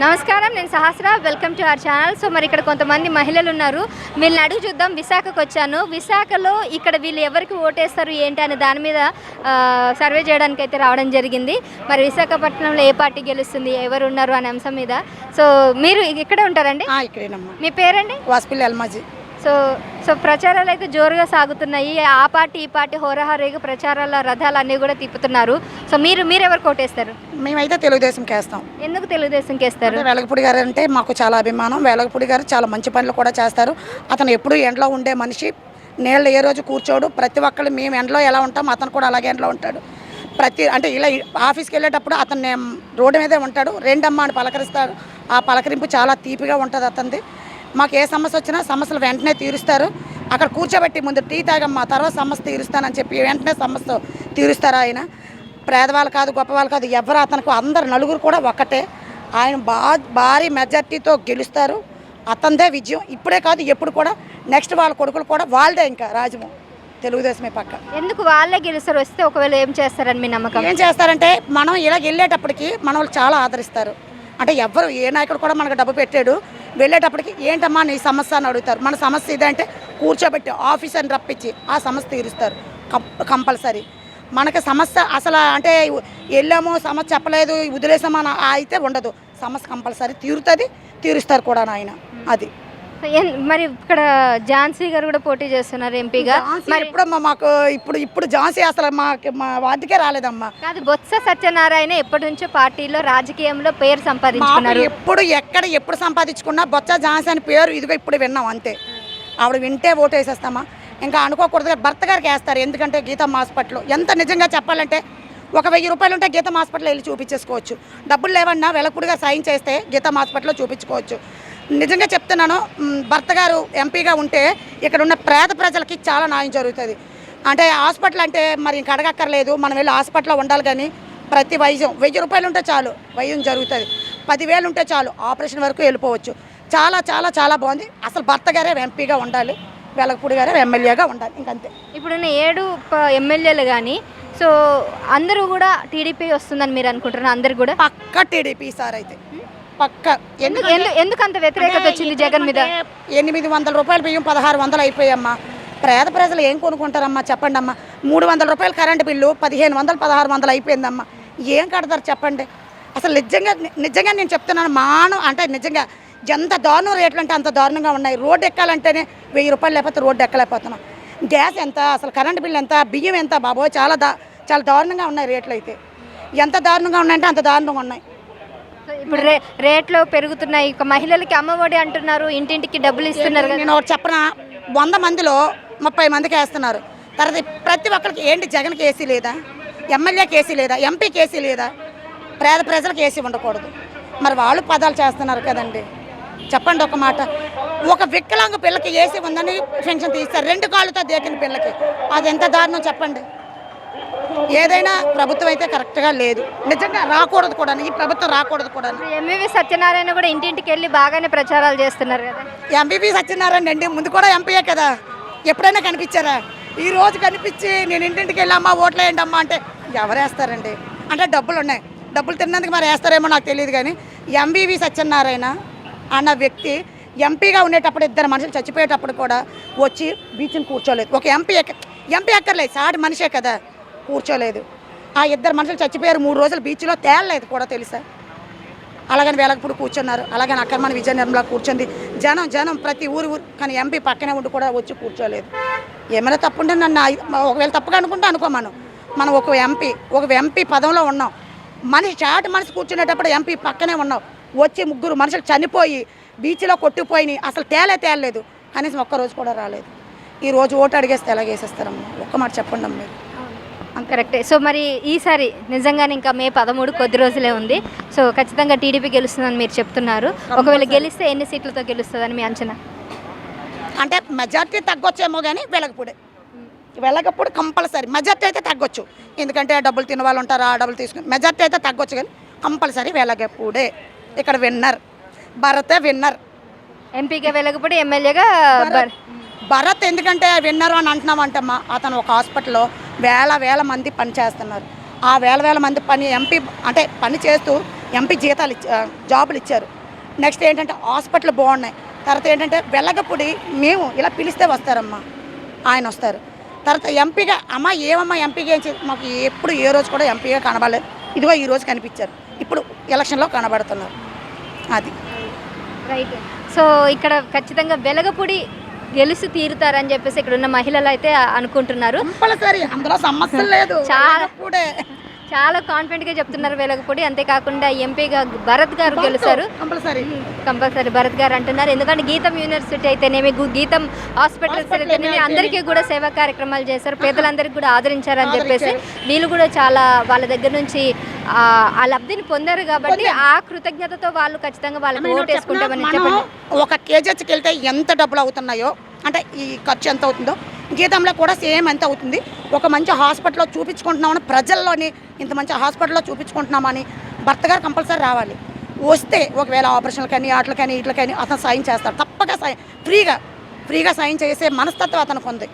నమస్కారం నేను Sahasra. Welcome to our channel so మరి ఇక్కడ కొంతమంది మహిళలు ఉన్నారు. వీళ్ళని అడుగు చూద్దాం. విశాఖకు వచ్చాను. విశాఖలో ఇక్కడ వీళ్ళు ఎవరికి ఓటేస్తారు ఏంటి అనే దాని మీద సర్వే చేయడానికి అయితే రావడం జరిగింది. మరి విశాఖపట్నంలో ఏ పార్టీ గెలుస్తుంది ఎవరు ఉన్నారు అనే అంశం మీద. సో మీరు ఇక్కడే ఉంటారండి? మీ పేరండి? వాసుపల్లి అల్మాజీ సో సో ప్రచారాలు అయితే జోరుగా సాగుతున్నాయి. ఆ పార్టీ ఈ పార్టీ హోరహోరీగా ప్రచారాల రథాలు అన్నీ కూడా తిప్పుతున్నారు. సో మీరు మీరు ఎవరు కోటేస్తారు? మేమైతే తెలుగుదేశంకి వేస్తాం ఎందుకు తెలుగుదేశంకి వేస్తారు అంటే వెలగపూడి గారు అంటే మాకు చాలా అభిమానం. వెలగపూడి గారు చాలా మంచి పనులు కూడా చేస్తారు. అతను ఎప్పుడూ ఎండలో ఉండే మనిషి. నీళ్ళు ఏ రోజు కూర్చోడు. ప్రతి ఒక్కళ్ళు మేము ఎండలో ఎలా ఉంటాం అతను కూడా అలాగే ఎండలో ఉంటాడు. ప్రతి అంటే ఇలా ఆఫీస్కి వెళ్ళేటప్పుడు అతను రోడ్డు మీదే ఉంటాడు. రెండమ్మ అని పలకరిస్తాడు. ఆ పలకరింపు చాలా తీపిగా ఉంటుంది అతనిది. మాకు ఏ సమస్య వచ్చినా సమస్యలు వెంటనే తీరుస్తారు. అక్కడ కూర్చోబెట్టి ముందు టీ తాగమ్మా తర్వాత సమస్య తీరుస్తానని చెప్పి వెంటనే సమస్య తీరుస్తారు ఆయన. పేదవాళ్ళు కాదు గొప్పవాళ్ళు కాదు ఎవరు అతనికి అందరు నలుగురు కూడా ఒక్కటే. ఆయన బా భారీ మెజార్టీతో గెలుస్తారు. అతనిదే విజయం. ఇప్పుడే కాదు ఎప్పుడు కూడా. నెక్స్ట్ వాళ్ళ కొడుకులు కూడా వాళ్ళదే ఇంకా రాజము. తెలుగుదేశమే పక్క. ఎందుకు వాళ్ళే గెలుస్తారు? వస్తే ఒకవేళ ఏం చేస్తారని మీ నమ్మకం? ఏం చేస్తారంటే మనం ఇలా వెళ్ళేటప్పటికి మన వాళ్ళు చాలా ఆదరిస్తారు. అంటే ఎవ్వరు ఏ నాయకుడు కూడా మనకు డబ్బు పెట్టాడు. వెళ్ళేటప్పటికి ఏంటమ్మా నీ సమస్య అని అడుగుతారు. మన సమస్య ఇదంటే కూర్చోబెట్టి ఆఫీసర్ని రప్పించి ఆ సమస్య తీరుస్తారు. కంపల్సరీ. మనకి సమస్య అసలు అంటే వెళ్ళాము సమస్య చెప్పలేదు వదిలేసామా అని అయితే ఉండదు. సమస్య కంపల్సరీ తీరుతుంది తీరుస్తారు కూడా ఆయన అది. మరి ఇక్కడ ఝాన్సీ గారు కూడా పోటీ చేస్తున్నారు ఎంపీగా. మరి ఇప్పుడు మాకు ఇప్పుడు ఇప్పుడు ఝాన్సీ అసలు మాకు మా వార్డుకే రాలేదమ్మా. కాదు బొత్స సత్యనారాయణ ఎప్పటి నుంచో పార్టీలో రాజకీయంలో పేరు సంపాదించుకున్నారు. ఎప్పుడు ఎక్కడ ఎప్పుడు సంపాదించుకున్నా బొత్స ఝాన్సీ అని పేరు ఇదిగో ఇప్పుడు విన్నాం అంతే. ఆవిడ వింటే ఓటు వేసేస్తామా ఇంకా అనుకోకూడదు భర్త గారికి వేస్తారు ఎందుకంటే గీతం హాస్పిటల్ ఎంత నిజంగా చెప్పాలంటే ఒక వెయ్యి రూపాయలు ఉంటే గీతం హాస్పిటల్ వెళ్ళి చూపించేసుకోవచ్చు. డబ్బులు లేవన్నా వెలకుడిగా సాయం చేస్తే గీతం హాస్పిటల్లో చూపించుకోవచ్చు. నిజంగా చెప్తున్నాను భర్త గారు ఎంపీగా ఉంటే ఇక్కడ ఉన్న పేద ప్రజలకి చాలా న్యాయం జరుగుతుంది. అంటే హాస్పిటల్ అంటే మరి ఇంక అడగక్కర్లేదు మనం వెళ్ళి హాస్పిటల్లో ఉండాలి కానీ ప్రతి వైద్యం వెయ్యి రూపాయలు ఉంటే చాలు వైద్యం జరుగుతుంది. పదివేలు ఉంటే చాలు ఆపరేషన్ వరకు వెళ్ళిపోవచ్చు. చాలా చాలా చాలా బాగుంది. అసలు భర్త గారే ఎంపీగా ఉండాలి వెలగపూడి గారే ఎమ్మెల్యేగా ఉండాలి ఇంకంతే. ఇప్పుడున్న ఏడు ఎమ్మెల్యేలు కానీ సో అందరూ కూడా టీడీపీ వస్తుందని మీరు అనుకుంటున్నారు అందరు కూడా? పక్క టీడీపీ సార్ అయితే. పక్క. ఎందుకు ఎందు- ఎందుకు అంత వ్యతిరేకత వచ్చింది జగన్ మీద? ఎనిమిది వందల రూపాయలు బియ్యం పదహారు వందలు అయిపోయామ్మా పేద ప్రజలు ఏం కొనుక్కుంటారమ్మా? చెప్పండి అమ్మా మూడు వందల రూపాయలు కరెంటు బిల్లు పదిహేను వందలు పదహారు వందలు అయిపోయిందమ్మా. ఏం కడతారు చెప్పండి? అసలు నిజంగా నిజంగా నేను చెప్తున్నాను మాను అంటే నిజంగా ఎంత దారుణం రేట్లు అంటే అంత దారుణంగా ఉన్నాయి. రోడ్డు ఎక్కాలంటేనే వెయ్యి రూపాయలు లేకపోతే రోడ్డు ఎక్కలేకపోతున్నాం. గ్యాస్ ఎంత అసలు కరెంటు బిల్లు ఎంత బియ్యం ఎంత? బాబోయ్ చాలా దా చాలా దారుణంగా ఉన్నాయి రేట్లు అయితే ఎంత దారుణంగా ఉన్నాయంటే అంత దారుణంగా ఉన్నాయి. ఇప్పుడు రే రేట్లు పెరుగుతున్నాయి. ఇక మహిళలకి అమ్మఒడి అంటున్నారు. ఇంటింటికి డబ్బులు ఇస్తున్నారు కదా. నేను ఒకటి చెప్పన? వంద మందిలో ముప్పై మందికి వేస్తున్నారు. తర్వాత ప్రతి ఒక్కరికి ఏంటి జగన్కి ఏసీ లేదా? ఎమ్మెల్యే కేసీ లేదా? ఎంపీ కేసీ లేదా? పేద ప్రజలకు ఏసీ ఉండకూడదు. మరి వాళ్ళు పదాలు చేస్తున్నారు కదండి. చెప్పండి ఒక మాట. ఒక వికలాంగ పిల్లకి ఏసీ ఉందని పెన్షన్ తీస్తారు. రెండు కాళ్ళతో దేకిన పిల్లకి. అది ఎంత దారుణం చెప్పండి. ఏదైనా ప్రభుత్వం అయితే కరెక్ట్గా లేదు. నిజంగా రాకూడదు కూడా ఈ ప్రభుత్వం రాకూడదు కూడా. ఎంవివి సత్యనారాయణ కూడా ఇంటింటికి వెళ్ళి బాగానే ప్రచారాలు చేస్తున్నారు కదా. ఎంపీపీ సత్యనారాయణ అండి ముందు కూడా ఎంపీయే కదా. ఎప్పుడైనా కనిపించారా? ఈ రోజు కనిపించి నేను ఇంటింటికి వెళ్ళమ్మా ఓట్లు వేయండి అమ్మా అంటే ఎవరు వేస్తారండి అంటే డబ్బులు ఉన్నాయి. డబ్బులు తిన్నందుకు మరి వేస్తారేమో నాకు తెలియదు కానీ ఎంబీవి సత్యనారాయణ అన్న వ్యక్తి ఎంపీగా ఉండేటప్పుడు ఇద్దరు మనుషులు చచ్చిపోయేటప్పుడు కూడా వచ్చి బీచ్ని కూర్చోలేదు. ఒక ఎంపీ ఎంపీ ఎక్కర్లేదు సాటి మనిషే కదా. కూర్చోలేదు. ఆ ఇద్దరు మనుషులు చచ్చిపోయారు. మూడు రోజులు బీచ్లో తేలలేదు కూడా తెలుసా? అలాగని వేలకప్పుడు కూర్చున్నారు. అలాగని అక్కడ విజయ నిర్మలా కూర్చుంది. జనం జనం ప్రతి ఊరు ఊరు కానీ ఎంపీ పక్కనే ఉండి కూడా వచ్చి కూర్చోలేదు. ఏమైనా తప్పుంటే నన్ను ఒకవేళ తప్పుగా అనుకుంటే అనుకోమను. మనం ఒక ఎంపీ ఒక ఎంపీ పదంలో ఉన్నాం. మనిషి చాటి మనిషి కూర్చునేటప్పుడు ఎంపీ పక్కనే ఉన్నాం. వచ్చి ముగ్గురు మనుషులు చనిపోయి బీచ్లో కొట్టుకుపోయి అసలు తేలే తేలలేదు. కనీసం ఒక్క రోజు కూడా రాలేదు. ఈ రోజు ఓటు అడిగేస్తే ఎలాగేసేస్తారమ్మా? ఒక్క మాట చెప్పండి అమ్మ మీరు. కరెక్టే. సో మరి ఈసారి నిజంగానే ఇంకా మే పదమూడు కొద్ది రోజులే ఉంది. సో ఖచ్చితంగా టీడీపీ గెలుస్తుందని మీరు చెప్తున్నారు. ఒకవేళ గెలిస్తే ఎన్ని సీట్లతో గెలుస్తుందని మీ అంచనా? అంటే మెజార్టీ తగ్గొచ్చేమో కానీ వెలగపూడే వెలగప్పుడు కంపల్సరీ. మెజార్టీ అయితే తగ్గొచ్చు. ఎందుకంటే డబ్బులు తిన వాళ్ళు ఉంటారు ఆ డబ్బులు తీసుకుని మెజార్టీ అయితే తగ్గొచ్చు కానీ కంపల్సరీ వెలగపూడే ఇక్కడ విన్నర్. భరతే విన్నర్. ఎంపీగా వెలగపడి ఎమ్మెల్యేగా భరత్ ఎందుకంటే విన్నర్ అని అంటున్నామంటమ్మా. అతను ఒక హాస్పిటల్లో వేల వేల మంది పని చేస్తున్నారు. ఆ వేల వేల మంది పని ఎంపీ అంటే పని చేస్తూ ఎంపీ జీతాలు ఇచ్చా జాబులు ఇచ్చారు. నెక్స్ట్ ఏంటంటే హాస్పిటల్ బాగున్నాయి. తర్వాత ఏంటంటే వెలగపూడి మేము ఇలా పిలిస్తే వస్తారమ్మా. ఆయన వస్తారు. తర్వాత ఎంపీగా అమ్మ ఏమమ్మా ఎంపీగా ఏం మాకు ఎప్పుడు ఏ రోజు కూడా ఎంపీగా కనబడలేదు. ఇదిగో ఈ రోజు కనిపించారు. ఇప్పుడు ఎలక్షన్లో కనబడుతున్నారు. అది. రైట్. సో ఇక్కడ ఖచ్చితంగా వెలగపూడి గెలిచి తీరుతారని చెప్పేసి ఇక్కడ ఉన్న మహిళలు అయితే అనుకుంటున్నారు. కంపల్సరీ అందులో సమస్య లేదు. చాలా- చాలా కాన్ఫిడెంట్గా చెప్తున్నారు వెలగపూడి అంతేకాకుండా ఎంపీగా భరత్ గారు గెలుస్తారు కంపల్సరీ భరత్ గారు అంటున్నారు. ఎందుకంటే గీతం యూనివర్సిటీ అయితేనేమి గీతం హాస్పిటల్స్ అయితేనేమి అందరికీ కూడా సేవా కార్యక్రమాలు చేశారు. పేదలందరికీ కూడా ఆదరించారని చెప్పేసి వీళ్ళు కూడా చాలా వాళ్ళ దగ్గర నుంచి ఆ లబ్ధిని పొందారు కాబట్టి ఆ కృతజ్ఞతతో వాళ్ళు ఖచ్చితంగా వాళ్ళకి ఓటు వేసుకుంటామని మనం చెప్పండి. ఒక కేజీహెచ్కి వెళ్తే ఎంత డబ్బులు అవుతున్నాయో అంటే ఈ ఖర్చు ఎంత అవుతుందో గీతంలో కూడా సేమ్ ఎంత అవుతుంది. ఒక మంచి హాస్పిటల్లో చూపించుకుంటున్నామని ప్రజల్లోని ఇంత మంచి హాస్పిటల్లో చూపించుకుంటున్నామని భర్త గారు కంపల్సరీ రావాలి. వస్తే ఒకవేళ ఆపరేషన్లు కానీ వాటికి కానీ వీటికి కానీ అతను సాయం చేస్తాడు. తప్పక సాయం ఫ్రీగా ఫ్రీగా సాయం చేసే మనస్తత్వం అతనికి ఉంది.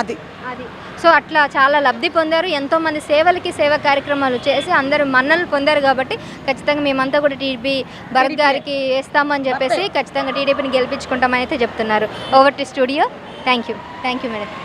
అది. అది. సో అట్లా చాలా లబ్ధి పొందారు. ఎంతో మంది సేవలకి సేవా కార్యక్రమాలు చేసి అందరూ మన్నలు పొందారు కాబట్టి ఖచ్చితంగా మేమంతా కూడా టీడీపీ భరత్ గారికి వేస్తామని చెప్పేసి ఖచ్చితంగా టీడీపీని గెలిపించుకుంటామని అయితే చెప్తున్నారు. Over to studio thank you thank you madam